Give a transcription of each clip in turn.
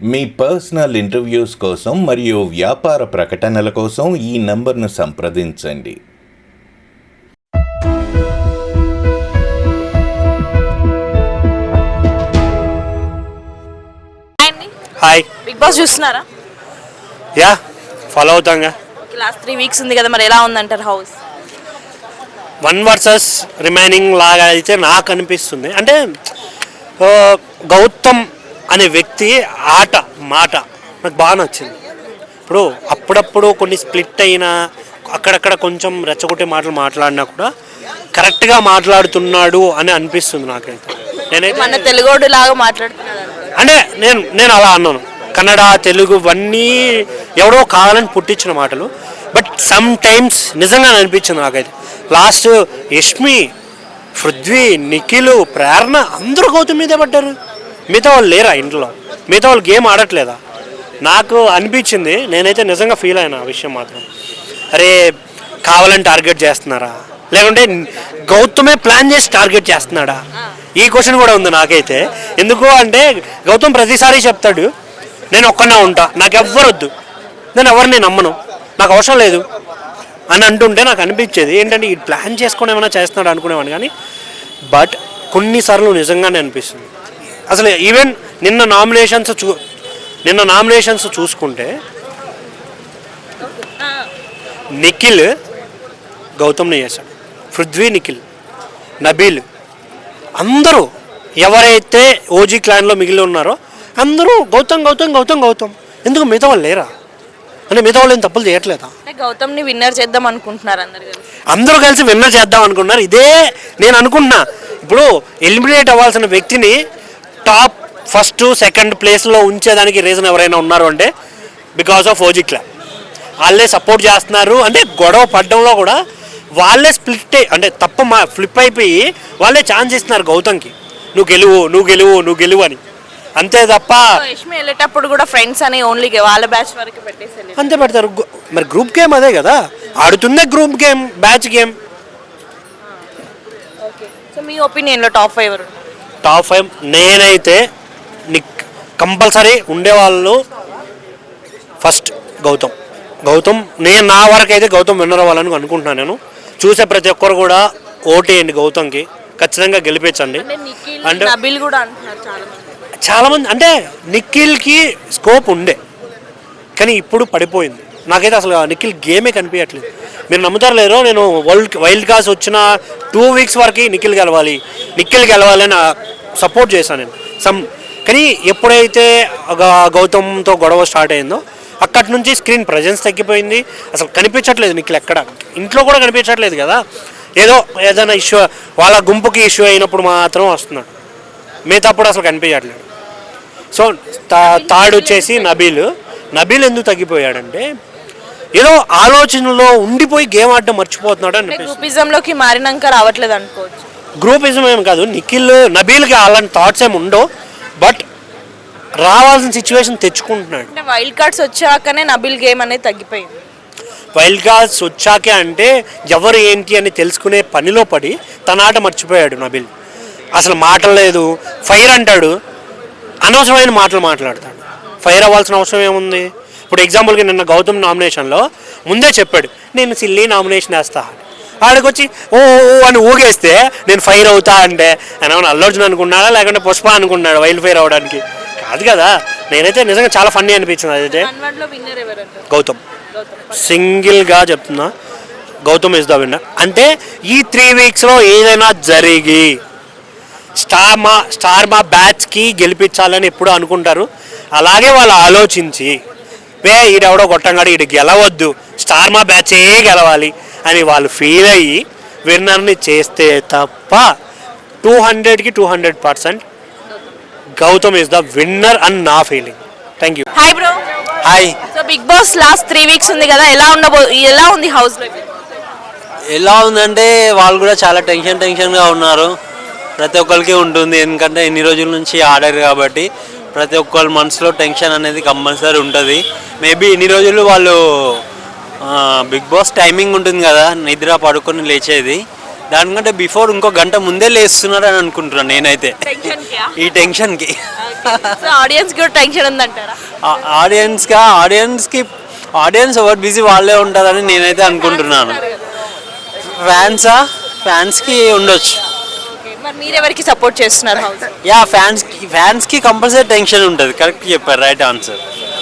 మీ personal interviews కోసం మరియు వ్యాపార ప్రకటనల కోసం ఈ నంబర్ను సంప్రదించండి. హాయ్ బిగ్ బాస్ చూస్తున్నారా? యా ఫాలో అవుతాంగా లాస్ట్ త్రీ వీక్స్ ఉంది కదా మరి ఎలా ఉందంటారు హౌస్? వన్ వర్సెస్ రిమైనింగ్ లాగా అయితే నాకు అనిపిస్తుంది. అంటే గౌతమ్ అనే వ్యక్తి ఆట మాట నాకు బాగా నచ్చింది. ఇప్పుడు అప్పుడప్పుడు కొన్ని స్ప్లిట్ అయినా అక్కడక్కడ కొంచెం రెచ్చగొట్టే మాటలు మాట్లాడినా కూడా కరెక్ట్గా మాట్లాడుతున్నాడు అని అనిపిస్తుంది నాకైతే. నేనైతే మన తెలుగోడు లాగా మాట్లాడుతున్నారు అంటారు. అంటే నేను నేను అలా అన్నాను. కన్నడ తెలుగు ఇవన్నీ ఎవడో కావాలని పుట్టించిన మాటలు. బట్ సమ్ టైమ్స్ నిజంగా అనిపించింది నాకైతే. లాస్ట్ యష్మి పృథ్వీ నిఖిల్ ప్రేరణ అందరూ గౌతమ్ మీదే పడ్డారు. మిగతా వాళ్ళు లేరా ఇంట్లో? మిగతా వాళ్ళు గేమ్ ఆడట్లేదా? నాకు అనిపించింది నేనైతే నిజంగా ఫీల్ అయినా ఆ విషయం మాత్రం. అరే కావాలని టార్గెట్ చేస్తున్నారా? లేకుంటే గౌతమే ప్లాన్ చేసి టార్గెట్ చేస్తున్నాడా? ఈ క్వశ్చన్ కూడా ఉంది నాకైతే. ఎందుకు అంటే గౌతమ్ ప్రతిసారి చెప్తాడు నేను ఒక్కనే ఉంటా నాకు ఎవ్వరొద్దు నేను ఎవరిని నమ్మను. నాకు అవసరం లేదు. అని అంటుంటే నాకు అనిపించేది ఏంటంటే ఈ ప్లాన్ చేసుకొని ఏమైనా చేస్తున్నాడు అనుకునేవాడిని కానీ బట్ కొన్నిసార్లు నిజంగానే అనిపిస్తుంది. అసలు ఈవెన్ నిన్న నామినేషన్స్ చూ నిన్న నామినేషన్స్ చూసుకుంటే నిఖిల్ గౌతమ్ని చేశాడు. పృథ్వీ నిఖిల్ నబీల్ అందరూ ఎవరైతే ఓజీ క్లాన్లో మిగిలి ఉన్నారో అందరూ గౌతమ్ గౌతమ్ గౌతమ్ గౌతమ్. ఎందుకు మిగతా వాళ్ళు లేరా? అంటే మిగతా వాళ్ళు ఏం తప్పులు చేయట్లేదా? అంటే గౌతమ్ని విన్నర్ చేద్దాం అనుకుంటున్నారు అందరు కలిసి. అందరూ కలిసి విన్నర్ చేద్దాం అనుకున్నారు ఇదే నేను అనుకుంటున్నా. ఇప్పుడు ఎలిమినేట్ అవ్వాల్సిన వ్యక్తిని టాప్ ఫస్ట్ సెకండ్ ప్లేస్లో ఉంచేదానికి రీజన్ ఎవరైనా ఉన్నారు అంటే బికాస్ ఆఫ్ ఓజీ క్లాన్ వాళ్ళే సపోర్ట్ చేస్తున్నారు. అంటే గొడవ పడడంలో కూడా వాళ్ళే స్ప్లిట్ అంటే తప్ప మా ఫ్లిప్ అయిపోయి వాళ్ళే ఛాన్స్ ఇస్తున్నారు గౌతమ్కి. నువ్వు గెలువు నువ్వు గెలువు నువ్వు గెలువు అని. అంతే తప్ప వెళ్ళేటప్పుడు కూడా ఫ్రెండ్స్ అని ఓన్లీ వాళ్ళ బ్యాచ్ వరకు పెట్టేసి. అంతే పెడతారు. మరి గ్రూప్ గేమ్ అదే కదా. ఆడుతుందే group game batch game so మీ ఒపీనియన్లో టాప్ ఫైవ్ టాప్ ఫైవ్. నేనైతే నిక్ కంపల్సరీ ఉండేవాళ్ళు ఫస్ట్ గౌతమ్. గౌతమ్ నేను నా వరకు అయితే గౌతమ్ విన్నర్ అవ్వాలని అనుకుంటున్నాను నేను. చూసే ప్రతి ఒక్కరు కూడా ఓటేయండి గౌతమ్కి. ఖచ్చితంగా గెలిపించండి. అంటే చాలామంది. అంటే నిఖిల్కి స్కోప్ ఉండే కానీ ఇప్పుడు పడిపోయింది. నాకైతే అసలు నిఖిల్ గేమే కనిపించట్లేదు. మీరు నమ్ముతారు లేరో నేను వరల్డ్ వైల్డ్ కార్డ్స్ వచ్చిన టూ వీక్స్ వరకు నిఖిల్ గెలవాలి నిఖిల్ గెలవాలి అని సపోర్ట్ చేశాను నేను. సమ్ కానీ ఎప్పుడైతే గౌతమ్తో గొడవ స్టార్ట్ అయిందో అక్కడి నుంచి స్క్రీన్ ప్రజెన్స్ తగ్గిపోయింది. అసలు కనిపించట్లేదు నిఖిల్ ఎక్కడ? ఇంట్లో కూడా కనిపించట్లేదు కదా? ఏదో ఏదైనా ఇష్యూ వాళ్ళ గుంపుకి ఇష్యూ అయినప్పుడు మాత్రం వస్తున్నాడు. మిగతాప్పుడు అసలు కనిపించట్లేదు. సో తా- థర్డ్ వచ్చేసి నబీల్. నబీల్ ఎందుకు తగ్గిపోయాడంటే ఏదో ఆలోచనలో ఉండిపోయి గేమ్ ఆడడం మర్చిపోతున్నాడు లోకి మారినాక రావట్లేదు అనుకోవచ్చు. గ్రూపిజం ఏం కాదు నిఖిల్ నబీల్కి అలాంటి థాట్స్ ఏమి ఉండవు. బట్ రావాల్సిన సిచ్యువేషన్ తెచ్చుకుంటున్నాడు. అంటే వైల్డ్ కార్డ్స్ వచ్చాకనే నబిల్ గేమ్ అనేది తగ్గిపోయింది. వైల్డ్ కార్డ్స్ వచ్చాకే అంటే ఎవరు ఏంటి అని తెలుసుకునే పనిలో పడి తన ఆట మర్చిపోయాడు నబిల్. అసలు మాటలు లేదు. ఫైర్ అంటాడు. అనవసరమైన మాటలు మాట్లాడతాడు. ఫైర్ అవ్వాల్సిన అవసరం ఏముంది? ఇప్పుడు ఎగ్జాంపుల్కి నిన్న గౌతమ్ నామినేషన్లో ముందే చెప్పాడు నేను సిల్లీ నామినేషన్ వేస్తా ఆడికొచ్చి ఓ ఓ అని ఊగేస్తే నేను ఫైర్ అవుతా అంటే ఆయన ఏమన్నా అల్లు అర్జున్ అనుకున్నాడా? లేకుంటే పుష్ప అనుకున్నాడు వైల్డ్ ఫైర్ అవడానికి? కాదు కదా నేనైతే నిజంగా చాలా ఫన్నీ అనిపించింది అదైతే. గౌతమ్. సింగిల్గా చెప్తున్నా గౌతమ్ ఇస్ ద విన్నర్ అంటే ఈ త్రీ వీక్స్లో ఏదైనా జరిగి స్టార్ మా స్టార్ మా బ్యాచ్కి గెలిపించాలని ఎప్పుడు అనుకుంటారు. అలాగే వాళ్ళు ఆలోచించి వే ఈడెవడో కొట్టంగాడు ఈడు గెలవద్దు. స్టార్ మా బ్యాచే గెలవాలి. అని వాళ్ళు ఫీల్ అయ్యి విన్నర్ని చేస్తే తప్ప టూ హండ్రెడ్కి two hundred percent Gautam is the winner అని నా feeling thank you hi bro hi so Bigg Boss last three weeks ఉంది కదా ఎలా ఉండబో ఎలా ఉంది హౌస్ ఎలా ఉందంటే వాళ్ళు కూడా చాలా టెన్షన్ టెన్షన్గా ఉన్నారు. ప్రతి ఒక్కరికి ఉంటుంది ఎందుకంటే ఎన్ని రోజుల నుంచి ఆడారు కాబట్టి ప్రతి ఒక్కరి మనసులో టెన్షన్ అనేది కంపల్సరీ ఉంటుంది. మేబీ ఇన్ని రోజులు వాళ్ళు బిగ్ బాస్ టైమింగ్ ఉంటుంది కదా నిద్ర పడుకొని లేచేది. దానికంటే బిఫోర్ ఇంకో గంట ముందే లేస్తున్నారు అని అనుకుంటున్నాను నేనైతే. ఈ టెన్షన్కి. ఆడియన్స్ కూడా టెన్షన్ ఉందంటారా? ఆడియన్స్గా ఆడియన్స్కి ఆడియన్స్ ఎవరు బిజీ వాళ్ళే ఉంటారని నేనైతే అనుకుంటున్నాను. ఫ్యాన్సా ఫ్యాన్స్కి ఉండొచ్చు. మీరెవరికి సపోర్ట్ చేస్తున్నారు యా ఫ్యాన్స్కి ఫ్యాన్స్కి కంపల్సరీ టెన్షన్ ఉంటుంది. కరెక్ట్ చెప్పారు రైట్ ఆన్సర్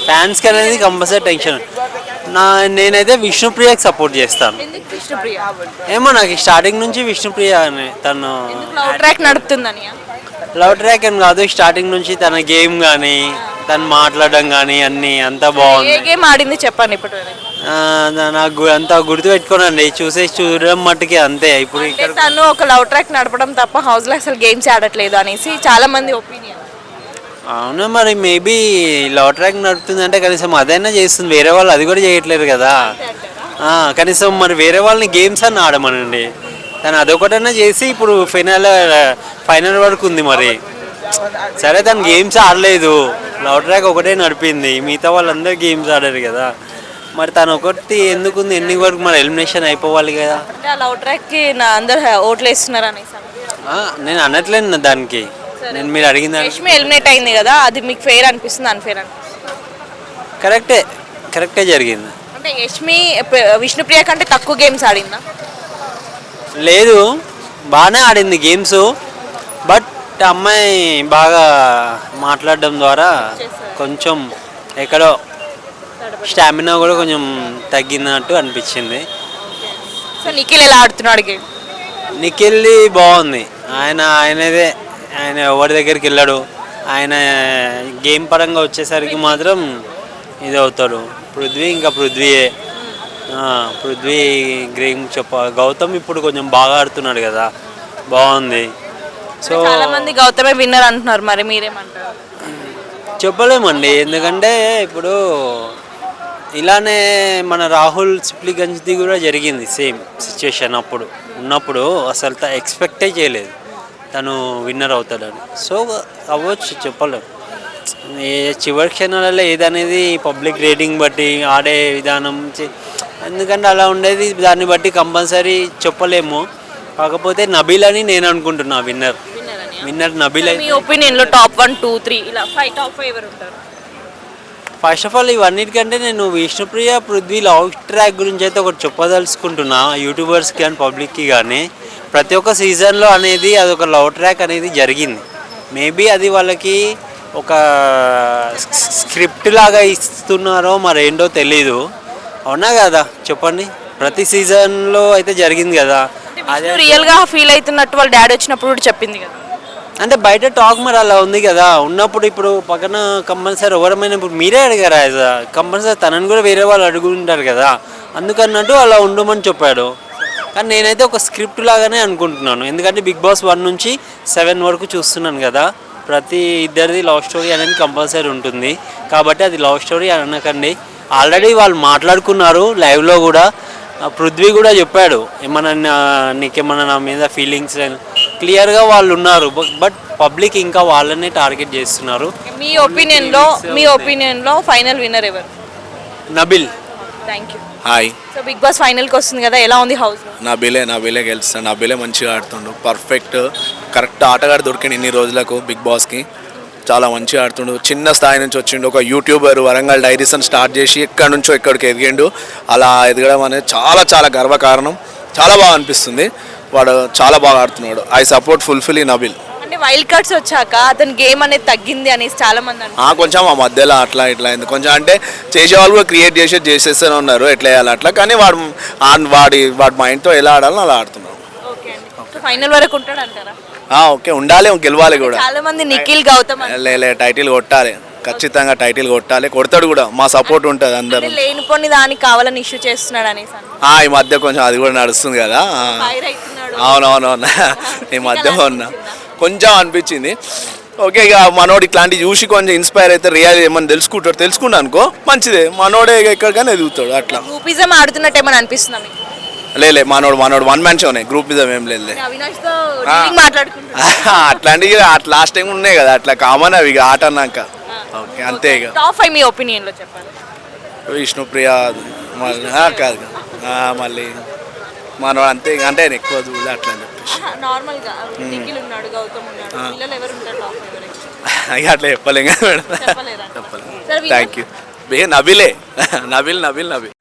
ఫ్యాన్స్కి అనేది కంపల్సరీ టెన్షన్ నా నేనైతే విష్ణుప్రియకి సపోర్ట్ చేస్తాను. ఎందుకు విష్ణుప్రియ? ఏమో నాకు స్టార్టింగ్ నుంచి విష్ణుప్రియ అని తను లవ్ ట్రాక్ నడుపుతుందని? లవ్ ట్రాక్ అని కాదు స్టార్టింగ్ నుంచి తన గేమ్ కానీ తను మాట్లాడడం కానీ అన్నీ అంతా ఏ బాగుంది గేమ్ ఆడింది చెప్పండి ఆ, నా- నాకు గు- అంతా గుర్తు పెట్టుకోనండి. చూసేసి చూడడం మట్టుకే అంతే. ఇప్పుడు అంటే ఇక్కడ తను ఒక లవ్ ట్రాక్ నడపడం తప్ప హౌస్లో అసలు గేమ్స్ ఆడట్లేదు అనేసి చాలా మంది ఒపీనియన్ అవునా మరి మేబీ లవ్ ట్రాక్ నడుపుతుందంటే కనీసం అదైనా చేస్తుంది. వేరే వాళ్ళు అది కూడా చేయట్లేరు కదా. కనీసం మరి వేరే వాళ్ళని గేమ్స్ అని ఆడమనండి. తను అదొకటన్నా చేసి ఇప్పుడు ఫైనల్ ఫైనల్ వరకు ఉంది మరి. సరే తను గేమ్స్ ఆడలేదు. లవ్ ట్రాక్ ఒకటే నడిపింది. మిగతా వాళ్ళందరూ గేమ్స్ ఆడారు కదా. మరి తను ఒకటి ఎందుకు ఉంది ఎన్ని వరకు మరి ఎలిమినేషన్ అయిపోవాలి కదా. లవ్ ట్రాక్కి నా అందరు ఓట్లు వేస్తున్నారు నేను అనట్లేను దానికి. నేను మీరు అడిగిన దానికి రష్మి ఎలిమినేట్ అయింది కదా అది మీకు ఫెయిర్ అనిపిస్తుంది అన్ఫేర్ అనిపిస్తుంది. కరెక్టే కరెక్టే జరిగింది. అంటే యష్మి విష్ణుప్రియ కంటే తక్కువ గేమ్స్ ఆడిందా? లేదు బాగానే ఆడింది గేమ్స్ బట్ అమ్మాయి బాగా మాట్లాడడం ద్వారా కొంచెం ఎక్కడో స్టామినా కూడా కొంచెం తగ్గినట్టు అనిపించింది. సో నిఖిల్ ఎలా ఆడుతున్నాడు గేమ్ నిఖిల్ది బాగుంది. ఆయన ఆయనదే ఆయన ఎవరి దగ్గరికి వెళ్ళాడు ఆయన గేమ్ పరంగా వచ్చేసరికి మాత్రం ఇది అవుతాడు. పృథ్వీ ఇంకా పృథ్వీయే. పృథ్వీ గేమ్ చెప్ప గౌతమ్ ఇప్పుడు కొంచెం బాగా ఆడుతున్నాడు కదా బాగుంది. సో చాలా మంది గౌతమే విన్నర్ అంటున్నారు మరి మీరేమంటారు? చెప్పలేమండి ఎందుకంటే ఇప్పుడు ఇలానే మన రాహుల్ సిప్లిగంజ్ది కూడా జరిగింది సేమ్ సిచ్యువేషన్ అప్పుడు ఉన్నప్పుడు అసలు ఎక్స్పెక్టే చేయలేదు. తను విన్నర్ అవుతాడని. సో అవ్వచ్చు చెప్పలేం. ఏ చివరి క్షణాలలో ఏదనేది పబ్లిక్ రేటింగ్ బట్టి ఆడే విధానం ఎందుకంటే అలా ఉండేది దాన్ని బట్టి కంపల్సరీ చెప్పలేము. కాకపోతే నబీల్ అని నేను అనుకుంటున్నా విన్నర్ విన్నర్ నబీల్ మీ ఒపీనియన్లో టాప్ వన్ టూ త్రీ ఇలా ఫైవ్ టాప్ ఫైవ్ ఎవరు ఉంటారు? ఫస్ట్ ఆఫ్ ఆల్ ఇవన్నిటికంటే నేను విష్ణుప్రియ పృథ్వీ లవ్ ట్రాక్ గురించి అయితే ఒకటి చెప్పదలుచుకుంటున్నా యూట్యూబర్స్కి కానీ పబ్లిక్కి కానీ. ప్రతి ఒక్క సీజన్లో అనేది అది ఒక లవ్ ట్రాక్ అనేది జరిగింది. మేబీ అది వాళ్ళకి ఒక స్క్రిప్ట్ లాగా ఇస్తున్నారో మరేంటో తెలీదు. అవునా కదా? చెప్పండి. ప్రతి సీజన్లో అయితే జరిగింది కదా. అదే రియల్గా ఫీల్ అవుతున్నట్టు వాళ్ళ డాడీ వచ్చినప్పుడు కూడా చెప్పింది కదా. అంటే బయట టాక్ మరి అలా ఉంది కదా. ఉన్నప్పుడు ఇప్పుడు పక్కన కంపల్సరీ ఎవరమైనా ఇప్పుడు మీరే అడిగారు యాజ్ కంపల్సరీ తనని కూడా వేరే వాళ్ళు అడుగుంటారు కదా. అందుకన్నట్టు అలా ఉండమని చెప్పాడు. కానీ నేనైతే ఒక స్క్రిప్ట్ లాగానే అనుకుంటున్నాను. ఎందుకంటే బిగ్ బాస్ వన్ నుంచి సెవెన్ వరకు చూస్తున్నాను కదా. ప్రతి ఇద్దరిది లవ్ స్టోరీ అనేది కంపల్సరీ ఉంటుంది. కాబట్టి అది లవ్ స్టోరీ అనకండి. ఆల్రెడీ వాళ్ళు మాట్లాడుకున్నారు లైవ్లో కూడా. పృథ్వీ కూడా చెప్పాడు. ఏమన్నా నీకేమన్నా నా మీద ఫీలింగ్స్ క్లియర్గా వాళ్ళు ఉన్నారు బట్ పబ్లిక్ ఇంకా వాళ్ళనే టార్గెట్ చేస్తున్నారు. మీ ఒపీనియన్లో మీ ఒపీనియన్లో ఫైనల్ విన్నర్ ఎవరు? Nabeel. Thank you hi so Bigg Boss ఫైనల్కి వస్తుంది కదా ఎలా ఉంది హౌస్? నా బిలే నా బిలే గెలుస్తాడు. నా బిలే మంచిగా ఆడుతుండు. పర్ఫెక్ట్ కరెక్ట్ ఆటగాడు దొరికిండు ఇన్ని రోజులకు బిగ్ బాస్కి చాలా మంచిగా ఆడుతుండు. చిన్న స్థాయి నుంచి వచ్చిండు. ఒక యూట్యూబర్ వరంగల్ డైరీస్ అని స్టార్ట్ చేసి ఎక్కడి నుంచో ఎక్కడికి ఎదిగిండు. అలా ఎదగడం అనేది చాలా చాలా గర్వకారణం. చాలా బాగా అనిపిస్తుంది. వాడు చాలా బాగా ఆడుతున్నాడు. ఐ సపోర్ట్ ఫుల్ఫిల్ ఈ నబిల్ అంటే వైల్డ్ కార్డ్స్ వచ్చాక అతని గేమ్ అనేది తగ్గింది అనేసి చాలా మంది ఆ కొంచెం ఆ మధ్యలో అట్లా ఇట్లా అయింది. కొంచెం అంటే చేసేవాళ్ళు కూడా క్రియేట్ చేసి చేసేస్తూనే ఉన్నారు. ఎట్లా వేయాలి అట్లా. కానీ వాడు వాడి వాడి మైండ్తో ఎలా ఆడాలో అలా ఆడుతున్నాడు. ఫైనల్ వరకు ఉంటాడు అంటారా? ఓకే ఉండాలి గెలవాలి కూడా. చాలా మంది నిఖిల్ గౌతమ్ టైటిల్ కొట్టాలి. ఖచ్చితంగా టైటిల్ కొట్టాలి. కొడతాడు కూడా. మా సపోర్ట్ ఉంటుంది అందరూ లేనిపోని దానికి కావాలని ఇష్యూ చేస్తున్నాడు అనేసి ఈ మధ్య కొంచెం అది కూడా నడుస్తుంది కదా. అవునవునవును? ఈ మధ్య ఉన్నా కొంచెం అనిపించింది. ఓకే ఇక మనోడు ఇట్లాంటి చూసి కొంచెం ఇన్స్పైర్ అయితే రియల్ ఏమని తెలుసుకుంటాడు తెలుసుకున్నా అనుకో మంచిదే. మనోడే ఎక్కడికైనా ఎదుగుతాడు అట్లా. గ్రూపిజం ఆడుతున్నట్టు ఏమైనా అనిపిస్తుందా మీకు? లే లే మనోడు మనోడు వన్ మ్యాన్ షోనే గ్రూప్ మీద ఏం లేదు అట్లాంటివి అట్లా లాస్ట్ టైం ఉన్నాయి కదా అట్లా కామన్ అవి ఆట అన్నాక. ఓకే అంతే ఇక. టాప్ ఫైవ్ మీ ఒపీనియన్లో చెప్పండి. విష్ణుప్రియ మళ్ళీ కాదు మళ్ళీ. మన అంతే ఇంకా అంటే ఆయన ఎక్కువ చూడలే అట్లా అని చెప్పేసి. నార్మల్గా నిఖిల్ ఉన్నాడు గౌతమ్ ఉన్నాడు. పిల్లలు ఎవరు ఉంటారు టాప్ ఫేవరెట్ ఇక అట్లా చెప్పలేం కదా మేడం. చెప్పలేరా? థ్యాంక్ యూ బే నబిలే నబిల్ నబిల్ నబిల్